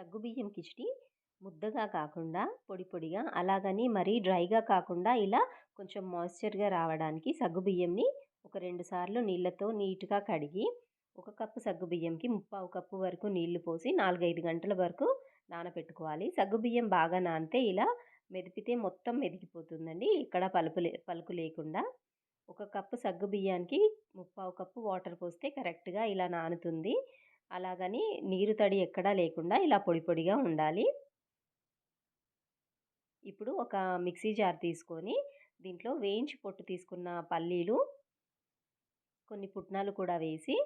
సగ్గుబియ్యం కిచిడి ముద్దగా కాకుండా పొడి పొడిగా అలాగని మరీ డ్రైగా కాకుండా ఇలా కొంచెం మాయిశ్చర్గా రావడానికి సగ్గుబియ్యంని ఒక రెండు సార్లు నీళ్ళతో నీట్గా కడిగి ఒక కప్పు సగ్గుబియ్యంకి ముప్పావు కప్పు వరకు నీళ్ళు పోసి నాలుగైదు గంటల వరకు నానబెట్టుకోవాలి సగ్గుబియ్యం బాగా నానితే ఇలా మెదిపితే మొత్తం మెదిగిపోతుందండి. ఇక్కడ పలుపు లే పలుకు లేకుండా ఒక కప్పు సగ్గుబియ్యానికి ముప్పావు కప్పు వాటర్ పోస్తే కరెక్ట్గా ఇలా నానుతుంది. అలాగని నీరు తడి ఎక్కడా లేకుండా ఇలా పొడి పొడిగా ఉండాలి. ఇప్పుడు ఒక మిక్సీ జార్ తీసుకొని దీంట్లో వేయించి పొట్టు తీసుకున్న పల్లీలు కొన్ని పుట్నాలు కూడా వేసి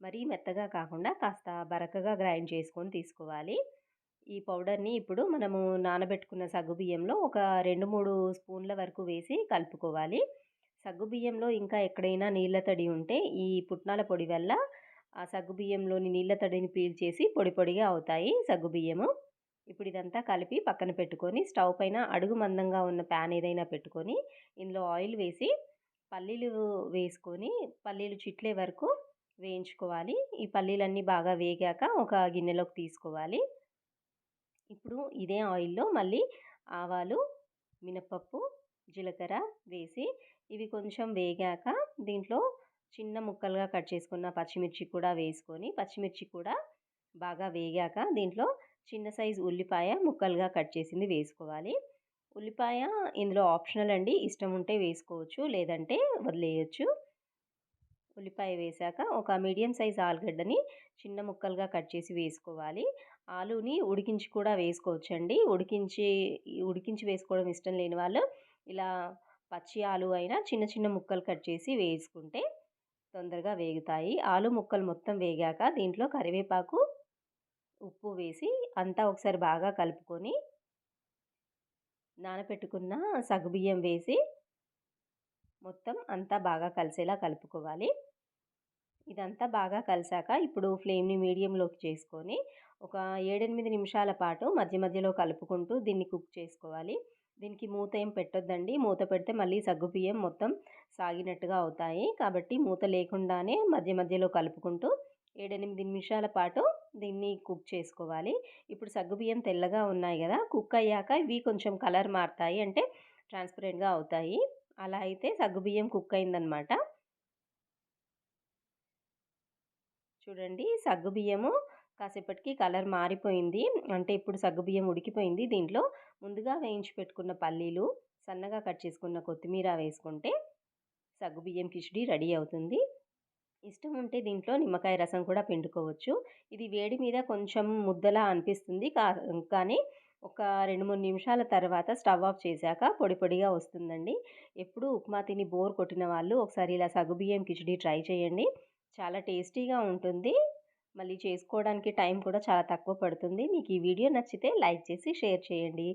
మరీ మెత్తగా కాకుండా కాస్త బరకగా గ్రైండ్ చేసుకొని తీసుకోవాలి. ఈ పౌడర్ని ఇప్పుడు మనము నానబెట్టుకున్న సగ్గుబియ్యంలో ఒక రెండు మూడు స్పూన్ల వరకు వేసి కలుపుకోవాలి. సగ్గుబియ్యంలో ఇంకా ఎక్కడైనా నీళ్ళ తడి ఉంటే ఈ పుట్నాల పొడి వల్ల ఆ సగ్గుబియ్యంలోని నీళ్ళ తడిని పీల్చేసి పొడి పొడిగా అవుతాయి సగ్గుబియ్యము ఇప్పుడు ఇదంతా కలిపి పక్కన పెట్టుకొని స్టవ్ పైన అడుగు మందంగా ఉన్న ప్యాన్ ఏదైనా పెట్టుకొని ఇందులో ఆయిల్ వేసి పల్లీలు వేసుకొని పల్లీలు చిట్లే వరకు వేయించుకోవాలి. ఈ పల్లీలన్నీ బాగా వేగాక ఒక గిన్నెలోకి తీసుకోవాలి. ఇప్పుడు ఇదే ఆయిల్లో మళ్ళీ ఆవాలు మినపప్పు జీలకర్ర వేసి ఇవి కొంచెం వేగాక దీంట్లో చిన్న ముక్కలుగా కట్ చేసుకున్న పచ్చిమిర్చి కూడా వేసుకొని పచ్చిమిర్చి కూడా బాగా వేగాక దీంట్లో చిన్న సైజు ఉల్లిపాయ ముక్కలుగా కట్ చేసింది వేసుకోవాలి. ఉల్లిపాయ ఇందులో ఆప్షనల్ అండి. ఇష్టం ఉంటే వేసుకోవచ్చు లేదంటే వదిలేయచ్చు. ఉల్లిపాయ వేసాక ఒక మీడియం సైజ్ ఆలుగడ్డని చిన్న ముక్కలుగా కట్ చేసి వేసుకోవాలి. ఆలుని ఉడికించి కూడా వేసుకోవచ్చండి. ఉడికించి ఉడికించి వేసుకోవడం ఇష్టం లేని వాళ్ళు ఇలా పచ్చి ఆలు అయినా చిన్న చిన్న ముక్కలు కట్ చేసి వేసుకుంటే తొందరగా వేగుతాయి. ఆలు ముక్కలు మొత్తం వేగాక దీంట్లో కరివేపాకు ఉప్పు వేసి అంతా ఒకసారి బాగా కలుపుకొని నానబెట్టుకున్న సగ్గుబియ్యం వేసి మొత్తం అంతా బాగా కలిసేలా కలుపుకోవాలి. ఇదంతా బాగా కలిసాక ఇప్పుడు ఫ్లేమ్ని మీడియంలోకి చేసుకొని ఒక ఏడెనిమిది నిమిషాల పాటు మధ్య మధ్యలో కలుపుకుంటూ దీన్ని కుక్ చేసుకోవాలి. దీనికి మూత ఏం పెట్టొద్దండి. మూత పెడితే మళ్ళీ సగ్గుబియ్యం మొత్తం సాగినట్టుగా అవుతాయి. కాబట్టి మూత లేకుండానే మధ్య మధ్యలో కలుపుకుంటూ ఏడెనిమిది నిమిషాల పాటు దీన్ని కుక్ చేసుకోవాలి. ఇప్పుడు సగ్గుబియ్యం తెల్లగా ఉన్నాయి కదా కుక్ అయ్యాక ఇవి కొంచెం కలర్ మారుతాయి. అంటే ట్రాన్స్పరెంట్గా అవుతాయి. అలా అయితే సగ్గుబియ్యం కుక్ అయిందనమాట చూడండి సగ్గుబియ్యము కాసేపటికి కలర్ మారిపోయింది. అంటే ఇప్పుడు సగ్గుబియ్యం ఉడికిపోయింది. దీంట్లో ముందుగా వేయించి పెట్టుకున్న పల్లీలు సన్నగా కట్ చేసుకున్న కొత్తిమీర వేసుకుంటే సగ్గుబియ్యం కిచిడి రెడీ అవుతుంది. ఇష్టం ఉంటే దీంట్లో నిమ్మకాయ రసం కూడా పిండుకోవచ్చు. ఇది వేడి మీద కొంచెం ముద్దలా అనిపిస్తుంది. కా కానీ ఒక రెండు మూడు నిమిషాల తర్వాత స్టవ్ ఆఫ్ చేశాక పొడి పొడిగా వస్తుందండి. ఎప్పుడు ఉప్మా తిని బోర్ కొట్టిన వాళ్ళు ఒకసారి ఇలా సగ్గుబియ్యం కిచిడి ట్రై చేయండి. చాలా టేస్టీగా ఉంటుంది. మళ్ళీ చేసుకోవడానికి టైం కూడా చాలా తక్కువ పడుతుంది. మీకు ఈ వీడియో నచ్చితే లైక్ చేసి షేర్ చేయండి.